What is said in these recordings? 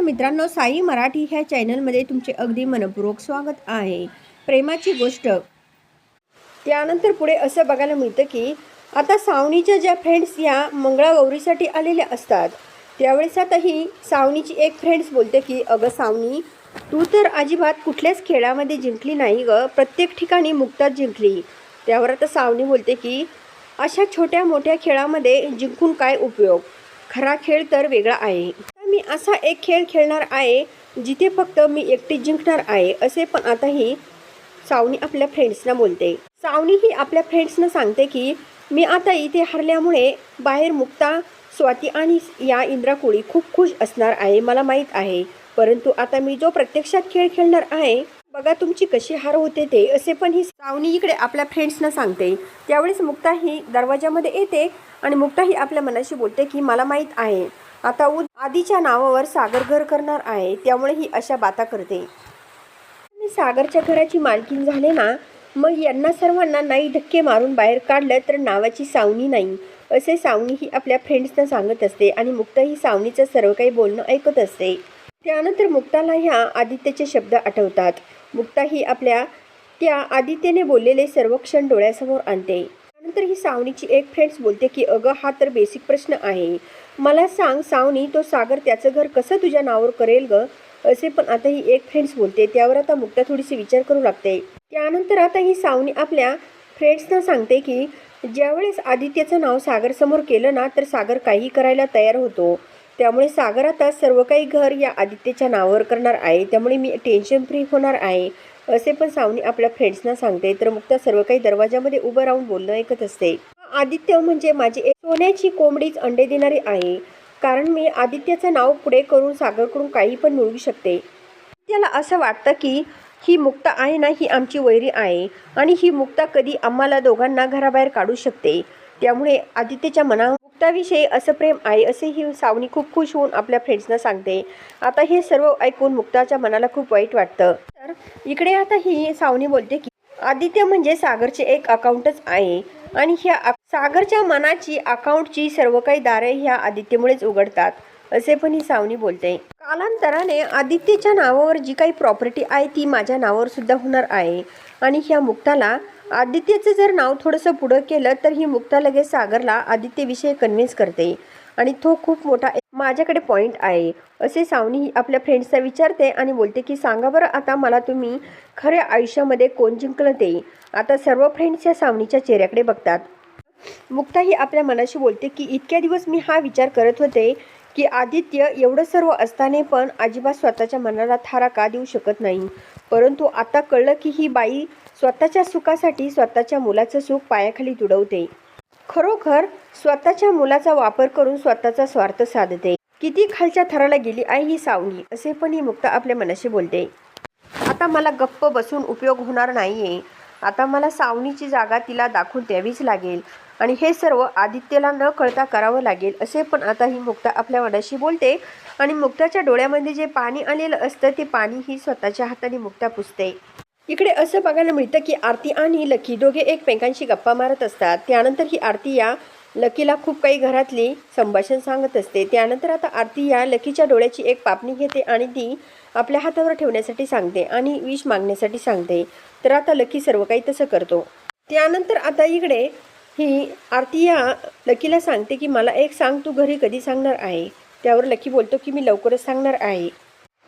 नमस्कार मित्रांनो साई मराठी ह्या चॅनलमध्ये तुमचे अगदी मनपूर्वक स्वागत आहे. प्रेमाची गोष्ट. त्यानंतर पुढे असं बघायला मिळतं की आता सावनीच्या ज्या फ्रेंड्स या मंगळागौरीसाठी आलेल्या असतात त्यावेळेस आताही सावनीची एक फ्रेंड्स बोलते की अगं सावनी तू तर अजिबात कुठल्याच खेळामध्ये जिंकली नाही ग प्रत्येक ठिकाणी मुक्तात जिंकली. त्यावर आता सावनी बोलते की अशा छोट्या मोठ्या खेळामध्ये जिंकून काय उपयोग? खरा खेळ तर वेगळा आहे. मी असा एक खेळ खेळणार आहे जिथे फक्त मी एकटी जिंकणार आहे असे पण आता ही सावनी आपल्या फ्रेंड्सना बोलते. सावनी ही आपल्या फ्रेंड्सना सांगते की मी आता इथे हरल्यामुळे बाहेर मुक्ता स्वाती आणि या इंद्राकुळी खूप खुश असणार आहे मला माहीत आहे. परंतु आता मी जो प्रत्यक्षात खेळ खेळणार आहे बघा तुमची कशी हार होते ते असे पण ही सावनी इकडे आपल्या फ्रेंड्सना सांगते. त्यावेळेस मुक्ता ही दरवाजामध्ये येते आणि मुक्ता ही आपल्या मनाशी बोलते की मला माहीत आहे. आता उद आधीच्या नावावर सागर घर करणार आहे त्यामुळे ही अशा बाता करते. मी सागरच्या घराची मालकीन झाले ना मग यांना सर्वांना नाही धक्के मारून बाहेर काढलं तर नावाची सावनी नाही असे सावनी ही आपल्या फ्रेंड्सना सांगत असते आणि मुक्ता ही सावनीचं सर्व काही बोलणं ऐकत असते. त्यानंतर मुक्ताला ह्या आदित्यचे शब्द आठवतात. मुक्ता ही आपल्या त्या आदित्यने बोललेले सर्व क्षण डोळ्यासमोर आणते. त्यानंतर ही सावनीची एक फ्रेंड्स बोलते की अगं हा तर बेसिक प्रश्न आहे. मला सांग सावनी तो सागर त्याचं घर कसं तुझ्या नावावर करेल ग? असे पण आता ही एक फ्रेंड्स बोलते. त्यावर आता मुक्ता थोडीशी विचार करू लागते. त्यानंतर आता ही सावनी आपल्या फ्रेंड्सना सांगते की ज्यावेळेस आदित्यचं नाव सागर समोर केलं ना तर सागर काही करायला तयार होतो. त्यामुळे सागर आता सर्व काही घर या आदित्यच्या नावावर करणार आहे. त्यामुळे मी टेन्शन फ्री होणार आहे. असे पण सावनी आपल्या फ्रेंड्सना सांगते. तर मुक्ता सर्व काही दरवाजामध्ये उभं राहून बोलणं ऐकत असते. आदित्य म्हणजे माझी एक सोन्याची कोंबडीच अंडे देणारी आहे कारण मी आदित्याचं नाव पुढे करून सागरकडून काही पण मिळवू शकते. त्याला असं वाटतं की ही मुक्ता आहे ना ही आमची वैरी आहे. आणि ही मुक्ता कधी आम्हाला दोघांना घराबाहेर काढू शकते. त्यामुळे आदित्यच्या मना मुक्ताविषयी असं प्रेम आहे असे ही सावनी खूप खुश होऊन आपल्या फ्रेंड्सना सांगते. आता हे सर्व ऐकून मुक्ताच्या मनाला खूप वाईट वाटतं. तर इकडे आता ही सावनी बोलते की आदित्य म्हणजे सागरचे एक अकाउंटच आहे. आणि ह्या सागरच्या मनाची अकाउंटची सर्व काही दारे ह्या आदित्यमुळेच उघडतात असे पण ही सावनी बोलते. कालांतराने आदित्यच्या नावावर जी काही प्रॉपर्टी आहे ती माझ्या नावावर सुद्धा होणार आहे. आणि ह्या मुक्ताला आदित्यचं जर नाव थोडंसं पुढं केलं तर ही मुक्ता लगेच सागरला आदित्यविषयी कन्व्हिन्स करते. आणि तो खूप मोठा माझ्याकडे पॉईंट आहे. असे सावनी ही आपल्या फ्रेंड्सला विचारते आणि बोलते की सांगा बरं आता मला तुम्ही खऱ्या आयुष्यामध्ये कोण जिंकलं ते आता सर्व फ्रेंड्स या सावनीच्या चेहऱ्याकडे बघतात. मुक्ता ही आपल्या मनाशी बोलते की इतक्या दिवस मी हा विचार करत होते की आदित्य एवढं सर्व असताना पण अजिबात स्वतःच्या मनाला थारा का देऊ शकत नाही? परंतु आता कळलं की ही बाई स्वतःच्या सुखासाठी स्वतःच्या मुलाचं सुख पायाखाली तुडवते. खरोखर स्वतःच्या मुलाचा वापर करून स्वतःचा स्वार्थ साधते. किती खालच्या थराला गेली आहे ही सावली असे पण ही मुक्ता आपल्या मनाशी बोलते. आता मला गप्प बसून उपयोग होणार नाहीये. आता मला सावनीची जागा तिला दाखवून द्यावीच लागेल. आणि हे सर्व आदित्यला न कळता करावं लागेल असे पण आता ही मुक्ता आपल्या मनाशी बोलते. आणि मुक्ताच्या डोळ्यामध्ये जे पाणी आलेलं असतं ते पाणी ही स्वतःच्या हाताने मुक्ता पुसते. इकडे असं बघायला मिळतं की आरती आणि लकी दोघे एकमेकांशी गप्पा मारत असतात. त्यानंतर ही आरती या लकीला खूप काही घरातली संभाषण सांगत असते. त्यानंतर आता आरती या लकीच्या डोळ्याची एक पापणी घेते आणि ती आपल्या हातावर ठेवण्यासाठी सांगते आणि विष मागण्यासाठी सांगते. तर आता लकी सर्व काही तसं करतो. त्यानंतर आता इकडे ही आरती या लकीला सांगते की मला एक सांग तू घरी कधी सांगणार आहे? त्यावर लकी बोलतो की मी लवकरच सांगणार आहे.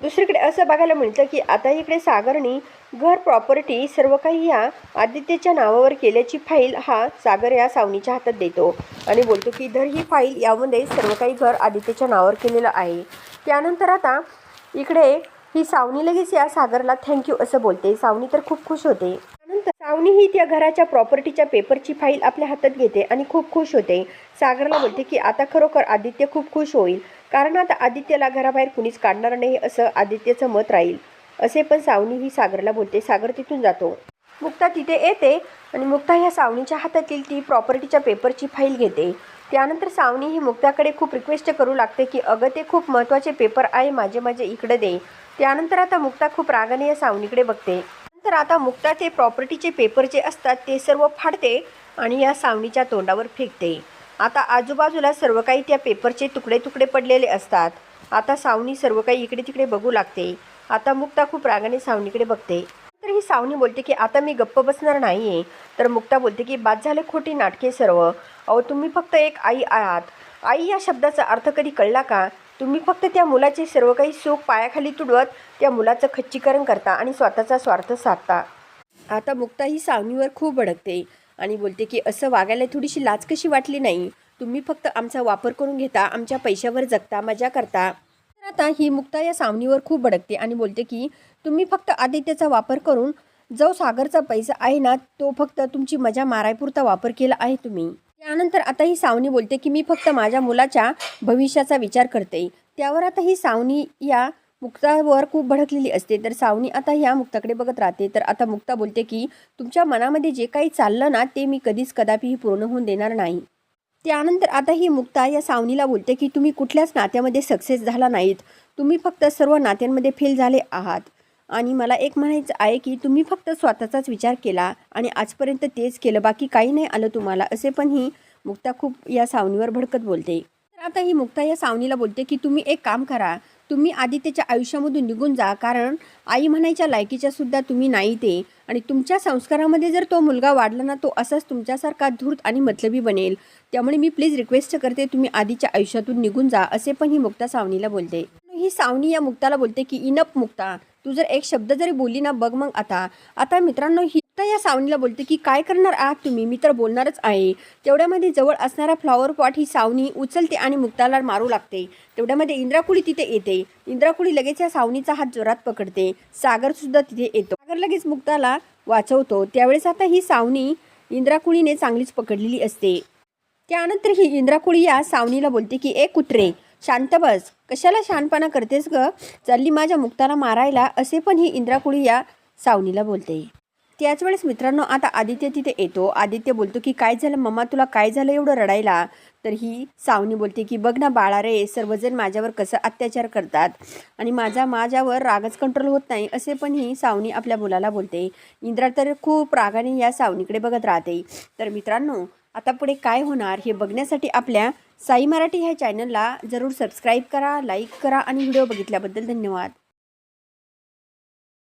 दुसरीकडे असं बघायला मिळतं की आता इकडे सागरनी घर प्रॉपर्टी सर्व काही या आदित्यच्या नावावर केल्याची फाईल हा सागर या सावनीच्या हातात देतो. आणि बोलतो की धर ही फाईल यामध्ये सर्व काही घर आदित्यच्या नावावर केलेलं आहे. त्यानंतर आता इकडे ही सावनी लगेच या सागरला थँक्यू असं बोलते. सावनी तर खूप खुश होते. त्यानंतर सावनी ही त्या घराच्या प्रॉपर्टीच्या पेपरची फाईल आपल्या हातात घेते आणि खूप खुश होते. सागरला बोलते की आता खरोखर आदित्य खूप खुश होईल. कारण आता आदित्यला घराबाहेर कुणीच काढणार नाही असं आदित्यचं मत राहील. असे पण सावनी ही सागरला बोलते सागर तिथून जातो. मुक्ता तिथे येते आणि मुक्ता ह्या सावनीच्या हातातील ती प्रॉपर्टीच्या पेपरची फाईल घेते. त्यानंतर सावनी ही मुक्ताकडे खूप रिक्वेस्ट करू लागते की अगं ते खूप महत्त्वाचे पेपर आहे माझे माझे इकडे दे. त्यानंतर आता मुक्ता खूप रागाने या सावनीकडे बघते. नंतर आता मुक्ता ते प्रॉपर्टीचे पेपर जे असतात ते सर्व फाडते आणि या सावनीच्या तोंडावर फेकते. आता आजूबाजूला सर्व काही त्या पेपरचे तुकडे तुकडे पडलेले असतात. आता सावनी सर्व काही इकडे तिकडे बघू लागते. आता मुक्ता खूप रागाने सावनीकडे बघते. तर ही सावनी बोलते की आता मी गप्प बसणार नाही आहे तर मुक्ता बोलते की बाद झाले खोटी नाटके सर्व. अहो तुम्ही फक्त एक आई आहात. आई या शब्दाचा अर्थ कधी कळला का? तुम्ही फक्त त्या मुलाचे सर्व काही सुख पायाखाली तुडवत त्या मुलाचं खच्चीकरण करता आणि स्वतःचा स्वार्थ साधता. आता मुक्ता ही सावनीवर खूप भडकते. आणि बोलते की असं वागायला थोडीशी लाच कशी वाटली नाही? तुम्ही फक्त आमचा वापर करून घेता आमच्या पैशावर जगता मजा करता. तर आता ही मुक्ता या सावनीवर खूप भडकते आणि बोलते की तुम्ही फक्त आदित्यचा वापर करून जो सागरचा पैसा आहे ना तो फक्त तुमची मजा मारायपुरता वापर केला आहे तुम्ही. त्यानंतर आता ही सावनी बोलते की मी फक्त माझ्या मुलाच्या भविष्याचा विचार करते. त्यावर आता ही सावनी या मुक्तावर खूप भडकलेली असते. तर सावनी आता ह्या मुक्ताकडे बघत राहते. तर आता मुक्ता बोलते की तुमच्या मनामध्ये जे काही चाललं ना ते मी कधीच कदापिही पूर्ण होऊन देणार नाही. त्यानंतर आता ही मुक्ता या सावनीला बोलते की तुम्ही कुठल्याच नात्यामध्ये सक्सेस झाला नाहीत. तुम्ही फक्त सर्व नात्यांमध्ये फेल झाले आहात. आणि मला एक म्हणायचं आहे की तुम्ही फक्त स्वतःचाच विचार केला आणि आजपर्यंत तेच केलं. बाकी काही नाही आलं तुम्हाला. असे पण ही मुक्ता खूप या सावनीवर भडकत बोलते. तर आता ही मुक्ता या सावनीला बोलते की तुम्ही एक काम करा. तुम्ही आदित्यच्या आयुष्यामधून निघून जा. कारण आई म्हणायच्या लायकीच्या सुद्धा तुम्ही नाही ते. आणि तुमच्या संस्कारामध्ये जर तो मुलगा वाढला ना तो असाच तुमच्यासारखा धूर्त आणि मतलबी बनेल. त्यामुळे मी प्लीज रिक्वेस्ट करते तुम्ही आधीच्या आयुष्यातून निघून जा असे पण ही मुक्ता सावनीला बोलते. ही सावनी या मुक्ताला बोलते की इनप मुक्ता तू जर एक शब्द जरी बोलली ना बघ मग आता. आता मित्रांनो ही तर या सावनीला बोलते की काय करणार आहात तुम्ही? मी तर बोलणारच आहे. तेवढ्यामध्ये जवळ असणारा फ्लॉवर पॉट ही सावनी उचलते आणि मुक्ताला मारू लागते. तेवढ्यामध्ये इंद्राकुळी तिथे येते. इंद्राकुळी लगेच या सावनीचा हात जोरात पकडते. सागरसुद्धा तिथे येतो. सागर लगेच मुक्ताला वाचवतो. त्यावेळेस आता ही सावनी इंद्राकुळीने चांगलीच पकडलेली असते. त्यानंतर ही इंद्राकुळी या सावनीला बोलते की ए कुत्रे शांत बस. कशाला शानपणा करतेस ग? चालली माझ्या मुक्ताला मारायला असे पण ही इंद्राकुळी या सावनीला बोलते. त्याच वेळेस मित्रांनो आता आदित्य तिथे येतो. आदित्य बोलतो की काय झालं मम्मा? तुला काय झालं एवढं रडायला? तर ही सावनी बोलते की बघ ना बाळा रे सर्वजण माझ्यावर कसं अत्याचार करतात आणि माझा माझ्यावर रागच कंट्रोल होत नाही असे पण ही सावनी आपल्या मुलाला बोलते. इंद्रा तर खूप रागाने या सावनीकडे बघत राहते. तर मित्रांनो आता पुढे काय होणार हे बघण्यासाठी आपल्या साई मराठी ह्या चॅनलला जरूर सबस्क्राईब करा लाईक करा आणि व्हिडिओ बघितल्याबद्दल धन्यवाद.